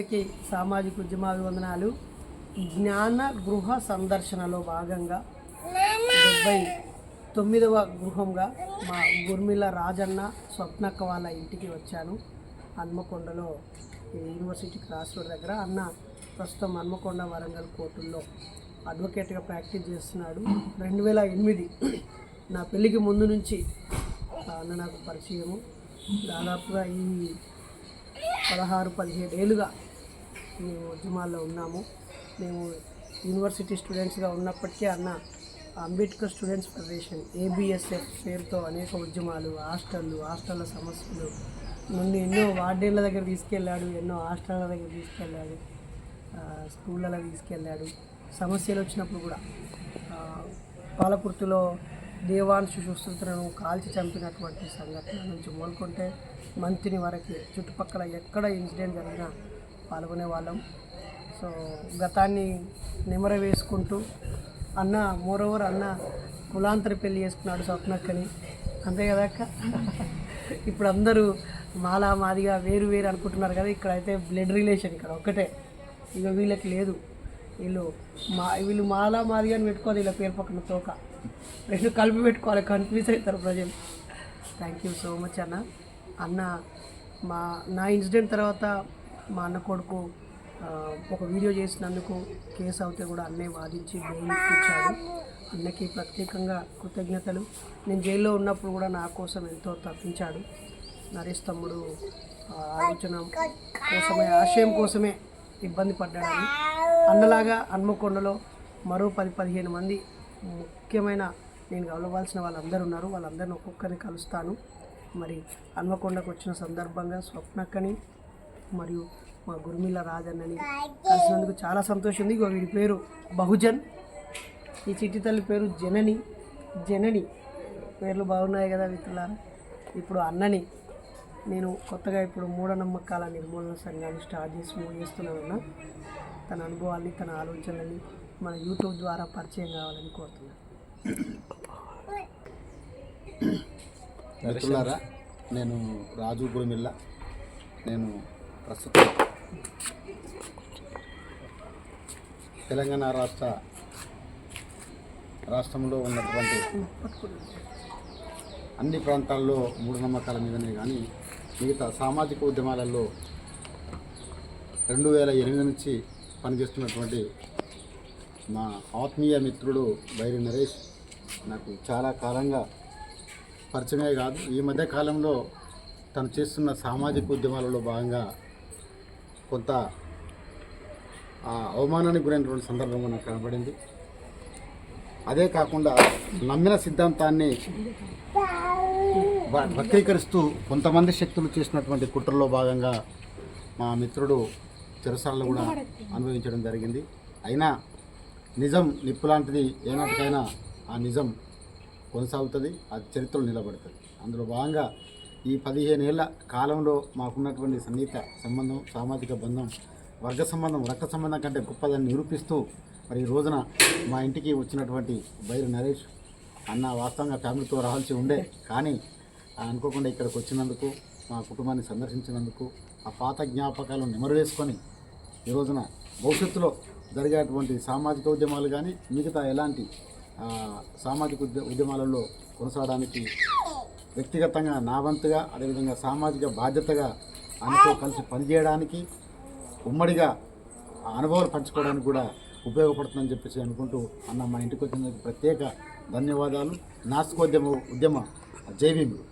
అందరికీ సామాజిక ఉద్యమాభివందనాలు. జ్ఞాన గృహ సందర్శనలో భాగంగా డెబ్బై తొమ్మిదవ గృహంగా మా గుర్మిల రాజన్న స్వప్నక్క వాళ్ళ ఇంటికి వచ్చాను. హన్మకొండలో యూనివర్సిటీ క్రాస్ రోడ్ దగ్గర అన్న ప్రస్తుతం హన్మకొండ వరంగల్ కోర్టుల్లో అడ్వకేట్గా ప్రాక్టీస్ చేస్తున్నాడు. రెండు వేల ఎనిమిది నా పెళ్ళికి ముందు నుంచి అన్న నాకు పరిచయము. దాదాపుగా ఈ పదహారు పదిహేడు ఏళ్ళుగా మేము ఉద్యమాల్లో ఉన్నాము. మేము యూనివర్సిటీ స్టూడెంట్స్గా ఉన్నప్పటికీ అన్న అంబేద్కర్ స్టూడెంట్స్ ఫెడరేషన్ ఏబిఎస్ఎఫ్ పేరుతో అనేక ఉద్యమాలు హాస్టళ్ళు హాస్టళ్ళ సమస్యలు నుండి ఎన్నో వార్డెన్ల దగ్గర తీసుకెళ్ళాడు ఎన్నో హాస్టళ్ళ దగ్గర తీసుకెళ్ళాడు స్కూళ్ళలో తీసుకెళ్ళాడు. సమస్యలు వచ్చినప్పుడు కూడా పాలకుర్తిలో దేవాంశు సుశ్రుతులను కాల్చి చంపినటువంటి సంఘటన నుంచి మొదలుకుంటే మంత్రిని వరకు చుట్టుపక్కల ఎక్కడ ఇన్సిడెంట్ జరిగినా పాల్గొనే వాళ్ళం సో గతాన్ని నిమర వేసుకుంటూ అన్న మోరోవర్ అన్న కులాంతర పెళ్ళి చేసుకున్నాడు స్వప్నక్కని. అంతే కదా అక్క? ఇప్పుడు అందరూ మాలా మాదిగా వేరు వేరు అనుకుంటున్నారు కదా ఇక్కడ అయితే బ్లడ్ రిలేషన్ ఇక్కడ ఒక్కటే. ఇక వీళ్ళకి లేదు. వీళ్ళు మా వీళ్ళు మాలా మాదిగా అని పెట్టుకోవాలి వీళ్ళ పేరు పక్కన తోక. రెండు కలిపి పెట్టుకోవాలి కన్ఫ్యూజ్ అవుతారు ప్రజలు. థ్యాంక్ యూ సో మచ్ అన్న. అన్న మా నా ఇన్సిడెంట్ తర్వాత మా అన్న కొడుకు ఒక వీడియో చేసినందుకు కేసు అవుతే కూడా అన్నే వాదించి బెయిల్ ఇచ్చాడు అన్నకి ప్రత్యేకంగా కృతజ్ఞతలు. నేను జైల్లో ఉన్నప్పుడు కూడా నా కోసం ఎంతో తప్పించాడు. నరేష్ తమ్ముడు ఆలోచన కోసమే ఆశయం కోసమే ఇబ్బంది పడ్డాడని అన్నలాగా హన్మకొండలో మరో పది పదిహేను మంది ముఖ్యమైన నేను కలవాల్సిన వాళ్ళందరూ ఉన్నారు. వాళ్ళందరిని ఒక్కొక్కరిని కలుస్తాను. మరి హన్మకొండకు వచ్చిన సందర్భంగా స్వప్నక్కని మరియు మా గురుమిల్ల రాజన్నని కలిసినందుకు చాలా సంతోషం. ఉంది వీడి పేరు బహుజన్. ఈ చిట్టి తల్లి పేరు జనని. జనని పేర్లు బాగున్నాయి కదా మిత్రులారా. ఇప్పుడు అన్నని నేను కొత్తగా ఇప్పుడు మూఢనమ్మకాల నిర్మూలన సంఘాన్ని స్టార్ట్ చేసి మూవ్ చేస్తున్నానన్న. తన అనుభవాన్ని తన ఆలోచనలని మన యూట్యూబ్ ద్వారా పరిచయం కావాలని కోరుతున్నాను. మిత్రులారా నేను రాజు గురుమిల్ల. నేను ప్రస్తుతం. తెలంగాణ రాష్ట్ర రాష్ట్రంలో ఉన్నటువంటి అన్ని ప్రాంతాల్లో మూఢనమ్మకాల మీదనే కానీ మిగతా సామాజిక ఉద్యమాలలో రెండు వేల ఎనిమిది నుంచి పనిచేస్తున్నటువంటి మా ఆత్మీయ మిత్రుడు బైరి నరేష్ నాకు చాలా కాలంగా పరిచయమే కాదు. ఈ మధ్య కాలంలో తను చేస్తున్న సామాజిక ఉద్యమాలలో భాగంగా కొంత అవమానానికి గురైనటువంటి సందర్భంగా నాకు కనబడింది. అదే కాకుండా నమ్మిన సిద్ధాంతాన్ని వ- వక్రీకరిస్తూ కొంతమంది శక్తులు చేసినటువంటి కుట్రలో భాగంగా మా మిత్రుడు చెరసాలలో కూడా అనుభవించడం జరిగింది. అయినా నిజం నిప్పు లాంటిది ఏనాటికైనా ఆ నిజం కొనసాగుతుంది అది చరిత్రలో నిలబడుతుంది. అందులో భాగంగా ఈ పదిహేను ఏళ్ళ కాలంలో మాకున్నటువంటి సన్నిహిత సంబంధం సామాజిక బంధం వర్గ సంబంధం రక్త సంబంధం కంటే గొప్పదని నిరూపిస్తూ మరి ఈ రోజున మా ఇంటికి వచ్చినటువంటి బైరు నరేష్ అన్న వాస్తవంగా ఫ్యామిలీతో రావాల్సి ఉండే. కానీ అనుకోకుండా ఇక్కడికి వచ్చినందుకు మా కుటుంబాన్ని సందర్శించినందుకు ఆ పాత జ్ఞాపకాలను నెమరు వేసుకొని ఈ రోజున భవిష్యత్తులో జరిగేటువంటి సామాజిక ఉద్యమాలు కానీ మిగతా ఎలాంటి సామాజిక ఉద్య ఉద్యమాలలో కొనసాగడానికి వ్యక్తిగతంగా నా వంతుగా అదేవిధంగా సామాజిక బాధ్యతగా ఆయనతో కలిసి పనిచేయడానికి ఉమ్మడిగా ఆ అనుభవాలు పంచుకోవడానికి కూడా ఉపయోగపడుతుందని చెప్పేసి అనుకుంటూ అన్న మా ఇంటికి వచ్చినందుకు ప్రత్యేక ధన్యవాదాలు. నాస్కోద్యమ ఉద్యమ జైవీములు